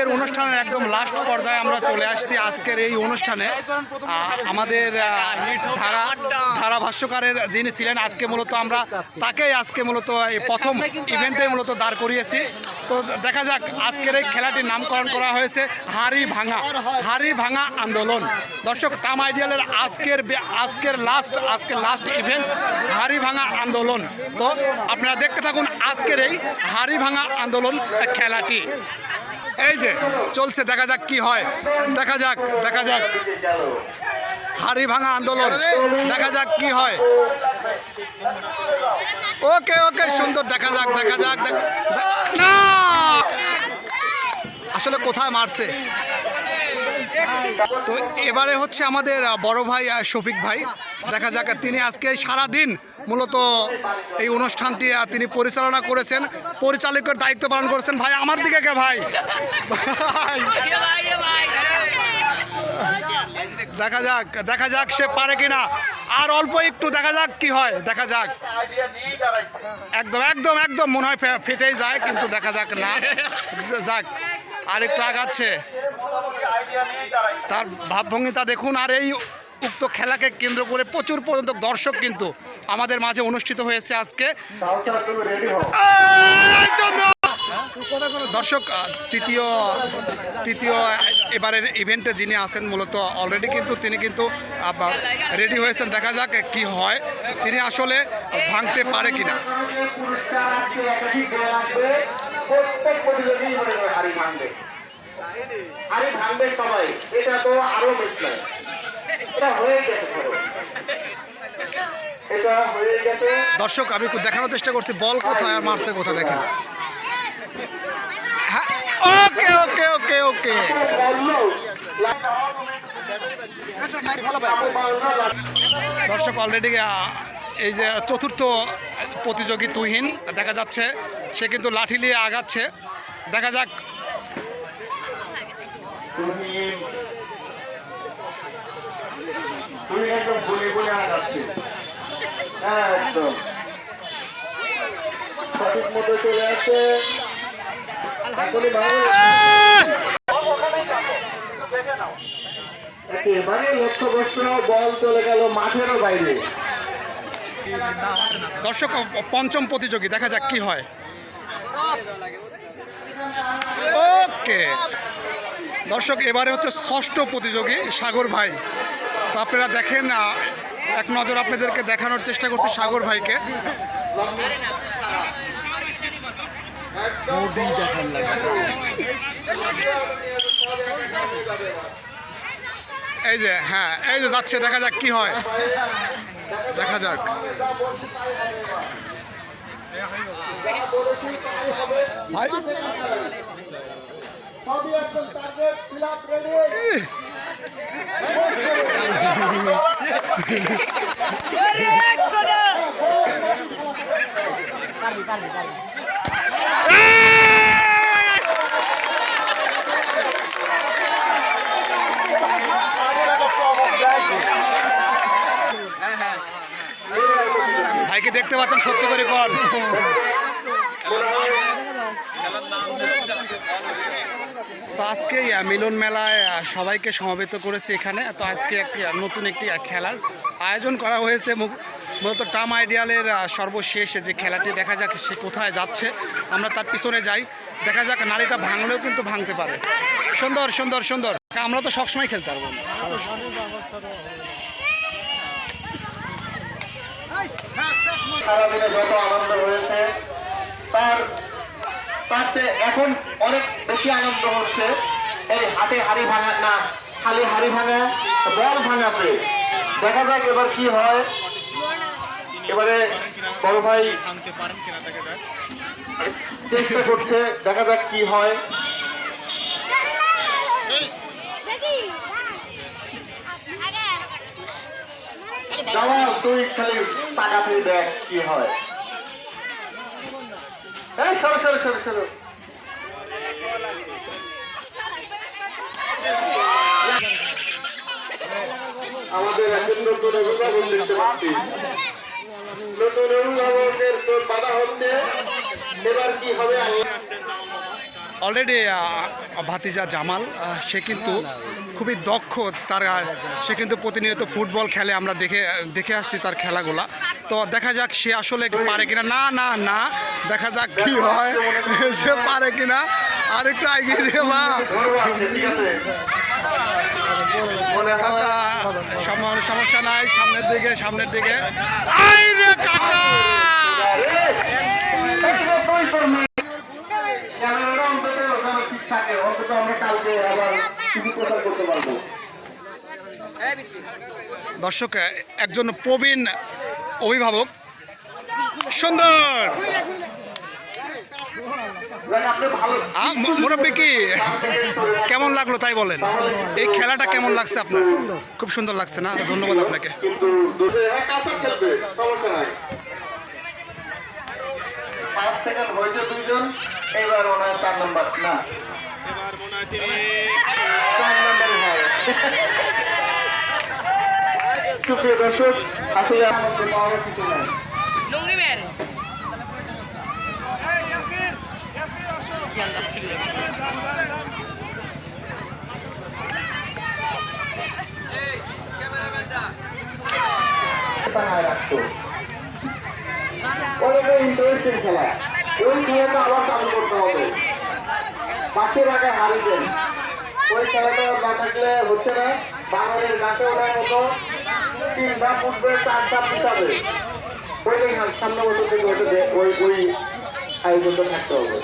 আজকের অনুষ্ঠানের একদম লাস্ট পর্যায়ে আমরা চলে আসছি আজকের এই অনুষ্ঠানে। আমাদের আহ, ধারা ভাষ্যকারের যিনি ছিলেন আজকে মূলত আমরা তাকেই আজকে মূলত এই প্রথম ইভেন্টে মূলত দাঁড় করিয়েছি। তো দেখা যাক আজকের এই খেলাটির নামকরণ করা হয়েছে হাড়ি ভাঙা হাড়ি ভাঙা আন্দোলন। দর্শক টাম আইডিয়ালের আজকের আজকের লাস্ট আজকের লাস্ট ইভেন্ট হাড়ি ভাঙা আন্দোলন। তো আপনারা দেখতে থাকুন আজকের এই হাড়ি ভাঙা আন্দোলন খেলাটি। এই যে, চলছে, দেখা যাক কি হয়। দেখা যাক দেখা যাক। হাড়ি ভাঙা আন্দোলন, দেখা যাক কি হয়। ওকে ওকে, সুন্দর, দেখা যাক দেখা যাক না! আসলে কোথায় মারছে? তো এবারে হচ্ছে আমাদের বড় ভাই শফিক ভাই। দেখা যাক, তিনি আজকে সারা দিন মূলত এই অনুষ্ঠানটি তিনি পরিচালনা করেছেন, পরিচালকের দায়িত্ব পালন করেছেন। ভাই, আমার দিকে কে ভাই? দেখা যাক দেখা যাক সে পারে কিনা। আর অল্প একটু, দেখা যাক কি হয়, দেখা যাক। একদম একদম একদম, মনে হয় ফেটেই যায়, কিন্তু দেখা যাক না। যাক আর একটু আগাচ্ছে। তার ভাবভঙ্গিতা দেখুন, আর এই উক্ত খেলাকে কেন্দ্র করে প্রচুর পর্যন্ত দর্শক কিন্তু আমাদের মাঝে অনুষ্ঠিত হয়েছে আজকে। দর্শক তৃতীয় তৃতীয় এবারের ইভেন্টে যিনি আছেন, মূলত অলরেডি কিন্তু তিনি কিন্তু রেডি হয়েছেন। দেখা যাক কি হয়। তিনি আসলে ভাঙতে পারে কিনা। ভাঙবে সবাই। এটা তো আরও হয়ে গেছে দর্শক, আমি দেখানোর চেষ্টা করছি, বল কোথায় আর মারছে কোথায়, দেখেন। হ্যাঁ ওকে ওকে ওকে ওকে। দর্শক অলরেডি এই যে চতুর্থ প্রতিযোগী তুহিন, দেখা যাচ্ছে, সে কিন্তু লাঠি নিয়ে আগাচ্ছে। দেখা যাক তুমি তুমি একদম বলে বলে আগাচ্ছে সঠিক মতো চলে দর্শক, পঞ্চম প্রতিযোগী, দেখা যাক কি হয়। ওকে। দর্শক, এবারে হচ্ছে ষষ্ঠ প্রতিযোগী, সাগর ভাই। তো আপনারা দেখেন এক নজর আপনাদেরকে দেখানোর চেষ্টা করছি সাগর ভাইকে। এই যে হ্যাঁ এই যে যাচ্ছে দেখা যাক কি হয়। দেখা যাক। ভাই। সবই একদম টার্গেট ফিল আপ রেডি ইহ, ভাইকে দেখতে পাচ্ছেন সত্য করে কর। তো আজকে মিলন মেলায় সবাইকে সমবেত করেছে এখানে। তো আজকে একটি নতুন একটি খেলার আয়োজন করা হয়েছে। মূলত টাম আইডিয়ালের সর্বশেষ যে খেলাটি, দেখা যাক সে কোথায় যাচ্ছে। আমরা তার পিছনে যাই। দেখা যাক নারীটা ভাঙলেও কিন্তু ভাঙতে পারে। সুন্দর সুন্দর সুন্দর। আমরা তো সবসময় খেলতে পারব যত আনন্দ তার তার চেয়ে এখন অনেক বেশি আনন্দ হচ্ছে। এই হাটে হাড়ি ভাঙা না খালি হাড়ি ভাঙা বল ভাঙাতে দেখা যাক এবার কি হয়। এবারে বড় ভাই চেষ্টা করছে দেখা যাক কি হয়। তুই খালি টাকা তাকাতে দেখ কি হয়। এই সরো সরো সরো সরো। আমাদের এখন নতুন অভিভাবক দেখতে পাচ্ছি নতুন অভিভাবকের তোর বাধা হচ্ছে। এবার কি হবে? অলরেডি ভাতিজা জামাল সে কিন্তু খুবই দক্ষ তার, সে কিন্তু প্রতিনিয়ত ফুটবল খেলে, আমরা দেখে দেখে আসছি তার খেলাগুলা। তো দেখা যাক সে আসলে পারে কিনা। না না না, দেখা যাক কি হয়, সে পারে কিনা। আর একটু এগিয়ে হয় কাকা সম- সমস্যা নাই, সামনের দিকে সামনের দিকে। কাকা! আমরা কালকে আবার দর্শক একজন প্রবীণ অভিভাবক। সুন্দর! মুরব্বী কি? কেমন লাগল তাই বলেন? এই খেলাটা কেমন লাগছে আপনার? খুব সুন্দর লাগছে না? ধন্যবাদ আপনাকে। সেকেন্ড হয়েছে দুইজন, এবার হয় চার নাম্বার। না। সুপ্রিয় দর্শক আসলে আমাদের পাওয়ার কিছু নাই ইন্টারেস্টিং খেলা। ওই খেলাটা আবার চালু করতে হবে। বাসে রাখা হারিকেন ওই ছেলেটা না থাকলে হচ্ছে না, বাঙালির গাছে ওঠার মতো তিন ধাপ উঠবে চার ধাপ হিসাবে ওই সামনে বছর থেকে হচ্ছে ওই ওই আয়োজনটা থাকতে হবে।